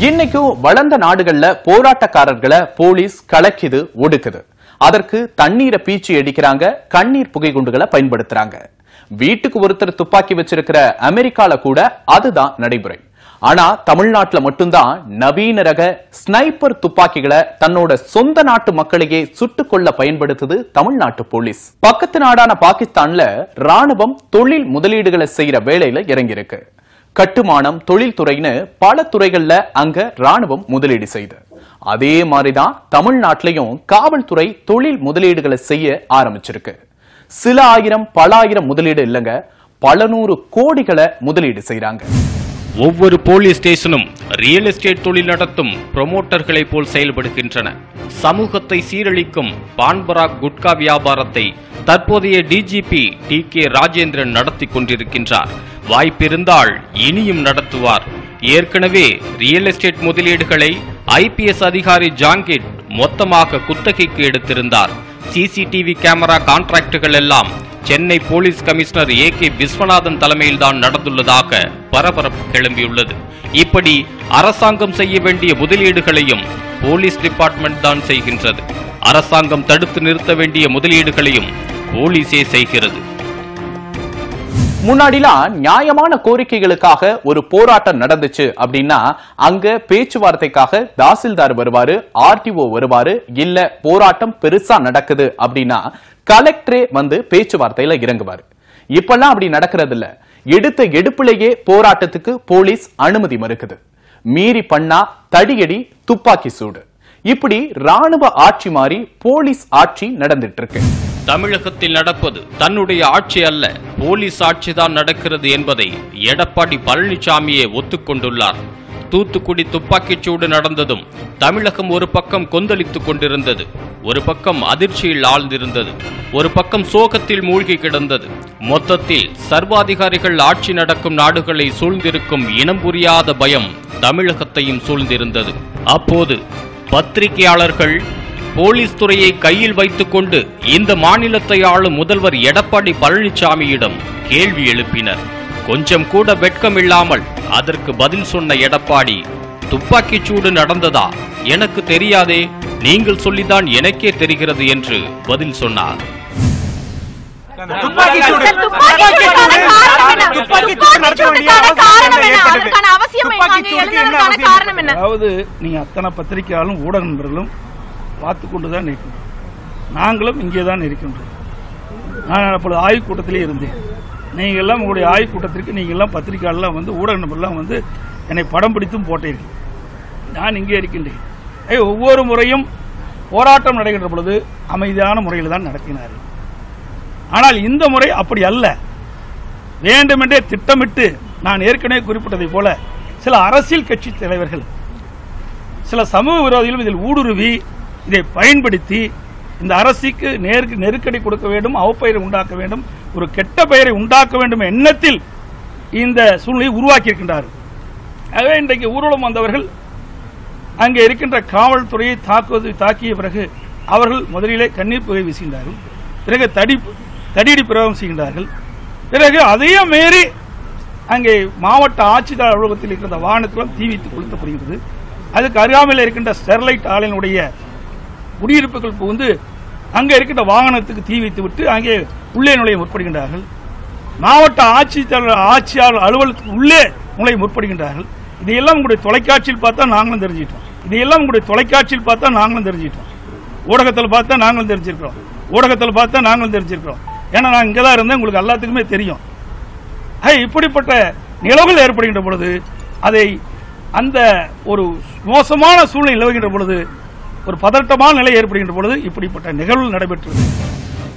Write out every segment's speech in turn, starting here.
இன்னைக்கும் வளர்ந்த நாடுகள்ல போராட்டக்காரர்களை போலீஸ் கலக்கிது ஒடுக்குது. அதற்கு தண்ணீரை பீச்சு அடிக்கிறாங்க கண்ணீர் புகை குண்டுகளை பயன்படுத்துறாங்க. வீட்டுக்கு ஒருத்தர் துப்பாக்கி வச்சிருக்கிற அமெரிக்கால கூட அதுதான் நடைமுறை. ஆனா தமிழ்நாட்டுல மட்டும்தான் நவீன ரக ஸ்னைப்பர் துப்பாக்கிகளை தன்னோட சொந்த நாட்டு மக்களையே சுட்டுக் கொள்ள பயன்படுத்துது தமிழ்நாட்டு போலீஸ். பக்கத்து நாடான பாகிஸ்தான்ல ராணுவம் தொழில் முதலீடுகளை செய்யற வேலையில இறங்கியிருக்கு. கட்டுமானம் தொழில்துறைன்னு பல துறைகள்ல அங்க ராணுவம் முதலீடு செய்து. அதே மாதிரிதான் தமிழ்நாட்டிலையும் காவல்துறை தொழில் முதலீடுகளை செய்ய ஆரம்பிச்சிருக்கு. சில ஆயிரம் பல ஆயிரம் முதலீடு இல்லைங்க பல நூறு கோடிகளை முதலீடு செய்யறாங்க ஒவ்வொரு போலீஸ் ஸ்டேஷனும் ரியல் எஸ்டேட் தொழில் நடத்தும் ப்ரொமோட்டர்களை போல் செயல்படுகின்றன. சமூகத்தை சீரழிக்கும் பான்பராக் குட்கா வியாபாரத்தை தற்போதைய டிஜிபி டி கே ராஜேந்திரன் நடத்தி கொண்டிருக்கின்றார். வாய்ப்பிருந்தால் இனியும் நடத்துவார். ஏற்கனவே ரியல் எஸ்டேட் முதலீடுகளை ஐபிஎஸ் அதிகாரி ஜாங்கிட் மொத்தமாக குத்தகைக்கு எடுத்திருந்தார். சிசிடிவி கேமரா கான்ட்ராக்டுகள் எல்லாம் Chennai police commissioner A K Viswanathan தலைமையில்தான் நடந்துள்ளதாக பரபரப்பு கிளம்பியுள்ளது. இப்படி அரசாங்கம் செய்ய வேண்டிய முதலீடுகளையும் போலீஸ் டிபார்ட்மெண்ட் தான் செய்கின்றது. அரசாங்கம் தடுத்து நிறுத்த வேண்டிய முதலீடுகளையும் போலீஸே செய்கிறது. முன்னாடிலாம் நியாயமான கோரிக்கைகளுக்காக ஒரு போராட்டம் நடந்துச்சு அப்படின்னா அங்க பேச்சுவார்த்தைக்காக தாசில்தார் வருவாரு ஆர்டிஓ வருவாரு இல்ல போராட்டம் பெருசா நடக்குது அப்படின்னா கலெக்டரே வந்து பேச்சுவார்த்தையில இறங்குவாரு. இப்பெல்லாம் அப்படி நடக்கிறது இல்ல எடுத்த எடுப்பிலேயே போராட்டத்துக்கு போலீஸ் அனுமதி மறுக்குது. மீறி பண்ணா தடியடி துப்பாக்கி சூடு. இப்படி ராணுவ ஆட்சி மாறி போலீஸ் ஆட்சி நடந்துட்டு இருக்கு. தமிழகத்தில் நடப்பது தன்னுடைய ஆட்சி அல்ல. போலீஸ் ஆட்சிதான் நடக்கிறது என்பதை எடப்பாடி பழனிசாமியே ஒத்துக்கொண்டுள்ளார். தூத்துக்குடி துப்பாக்கிச்சூடு நடந்ததும் தமிழகம் ஒரு பக்கம் கொந்தளித்துக் கொண்டிருந்தது ஒரு பக்கம் அதிர்ச்சியில் ஆழ்ந்திருந்தது ஒரு பக்கம் சோகத்தில் மூழ்கி கிடந்தது. மொத்தத்தில் சர்வாதிகாரிகள் ஆட்சி நடக்கும் நாடுகளை சூழ்ந்திருக்கும் இனம் புரியாத பயம் தமிழகத்தையும் சூழ்ந்திருந்தது. அப்போது பத்திரிகையாளர்கள் போலீஸ் துறையை கையில் வைத்துக்கொண்டு இந்த மாநிலத்தை ஆளும் முதல்வர் எடப்பாடி பழனிசாமியிடம் கேள்வி எழுப்பினர். கொஞ்சம் கூட வெட்கமில்லாமல் அதற்கு பதில் சொன்ன எடப்பாடி துப்பாக்கிச் சூடு நடந்ததா? எனக்கு தெரியாதே நீங்கள் சொல்லிதான் எனக்கே தெரிகிறது என்று பதில் சொன்னார்? அதாவது நீங்க அத்தனை பத்திரிகையாளரும் ஊடக நண்பர்களும் பார்த்து கொண்டு தான் இருக்கின்றோம் நாங்களும் இங்கே தான் இருக்கின்றோம். நான் அப்பொழுது ஆய்வுக் கூட்டத்திலே இருந்தேன். நீங்கள் எல்லாம் உங்களுடைய ஆய்வுக் கூட்டத்திற்கு நீங்கள் எல்லாம் பத்திரிகையாளர்லாம் வந்து ஊடக நபர்லாம் வந்து என்னை படம் பிடித்தும் போட்டீர்கள். நான் இங்கே இருக்கின்றேன். ஏய், ஒவ்வொரு முறையும் போராட்டம் நடைபெற்ற பொழுது அமைதியான முறையில் தான் நடத்தினார்கள். ஆனால் இந்த முறை அப்படி அல்ல. வேண்டுமென்றே திட்டமிட்டு நான் ஏற்கனவே குறிப்பிட்டதைப் போல சில அரசியல் கட்சி தலைவர்கள் சில சமூக விரோதிகளும் இதில் ஊடுருவி இதை பயன்படுத்தி இந்த அரசுக்கு நேருக்கு நெருக்கடி கொடுக்க வேண்டும் அவப்பெயரை உண்டாக்க வேண்டும் ஒரு கெட்ட பெயரை உண்டாக்க வேண்டும் எண்ணத்தில் இந்த சூழ்நிலையை உருவாக்கி இருக்கின்றார்கள் ஆகவே இன்றைக்கு ஊர்வலம் வந்தவர்கள் அங்கே இருக்கின்ற காவல்துறையை தாக்குவது தாக்கிய பிறகு அவர்கள் முதலிலே கண்ணீர் புகை வீசுகின்றார்கள். பிறகு தடி தடியடி பிரயோகம் செய்கின்றார்கள். பிறகு அதையும் மீறி அங்கே மாவட்ட ஆட்சித்தலைவர் அலுவலகத்தில் இருக்கின்ற வாகனத்திலும் தீ வைத்து கொளுத்தப்படுகிறது. அதுக்கு அருகாமையில் இருக்கின்ற ஸ்டெர்லைட் ஆலையினுடைய குடியிருப்புகள் புகுந்து அங்கே இருக்கின்ற வாகனத்துக்கு தீ வைத்து விட்டு அங்கே உள்ளே நுழைய முற்படுகின்றார்கள். மாவட்ட ஆட்சித்தலைவர் ஆட்சியாளர் அலுவலகத்துக்கு உள்ளே நுழைய முற்படுகின்றார்கள். இதையெல்லாம் உங்களுடைய தொலைக்காட்சியில் பார்த்தா நாங்களும் தெரிஞ்சிட்டோம் இதையெல்லாம் உங்களுடைய தொலைக்காட்சியில் பார்த்தா நாங்களும் தெரிஞ்சிட்டோம் ஊடகத்தில் பார்த்தா நாங்களும் தெரிஞ்சிருக்கிறோம். ஊடகத்தில் பார்த்தா நாங்களும் தெரிஞ்சிருக்கிறோம். ஏன்னா நான் இங்கே தான் இருந்தேன் உங்களுக்கு எல்லாத்துக்குமே தெரியும். இப்படிப்பட்ட நிலவுகள் ஏற்படுகின்ற பொழுது அதை அந்த ஒரு மோசமான சூழ்நிலை நிலவுகின்ற பொழுது ஒரு பதட்டமான நிலை ஏற்படுகின்ற பொழுது இப்படிப்பட்ட நிகழ்வுகள் நடைபெற்றது.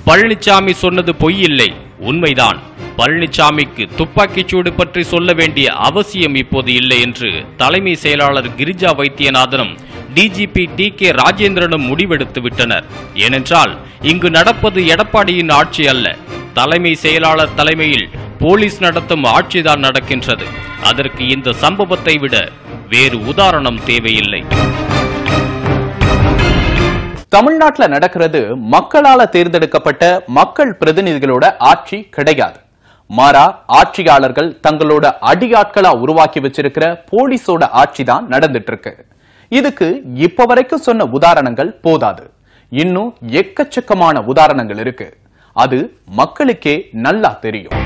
பழனிசாமி சொன்னது பொய் இல்லை. உண்மைதான். பழனிசாமிக்கு துப்பாக்கிச் சூடு பற்றி சொல்ல வேண்டிய அவசியம் இப்போது இல்லை என்று தலைமை செயலாளர் கிரிஜா வைத்தியநாதனும் டிஜிபி டி கே ராஜேந்திரனும் முடிவெடுத்து விட்டனர். ஏனென்றால் இங்கு நடப்பது எடப்பாடியின் ஆட்சி அல்ல. தலைமை செயலாளர் தலைமையில் போலீஸ் நடத்தும் ஆட்சிதான் நடக்கின்றது. அதற்கு இந்த சம்பவத்தை விட வேறு உதாரணம் தேவையில்லை. தமிழ்நாட்டுல நடக்கிறது மக்களால தேர்ந்தெடுக்கப்பட்ட மக்கள் பிரதிநிதிகளோட ஆட்சி கிடையாது. மாறா ஆட்சியாளர்கள் தங்களோட அடியாட்களா உருவாக்கி வச்சிருக்கிற போலீஸோட ஆட்சி தான் நடந்துட்டு இருக்கு இதுக்கு இப்ப வரைக்கும் சொன்ன உதாரணங்கள் போதாது. இன்னும் எக்கச்சக்கமான உதாரணங்கள் இருக்கு. அது மக்களுக்கே நல்லா தெரியும்.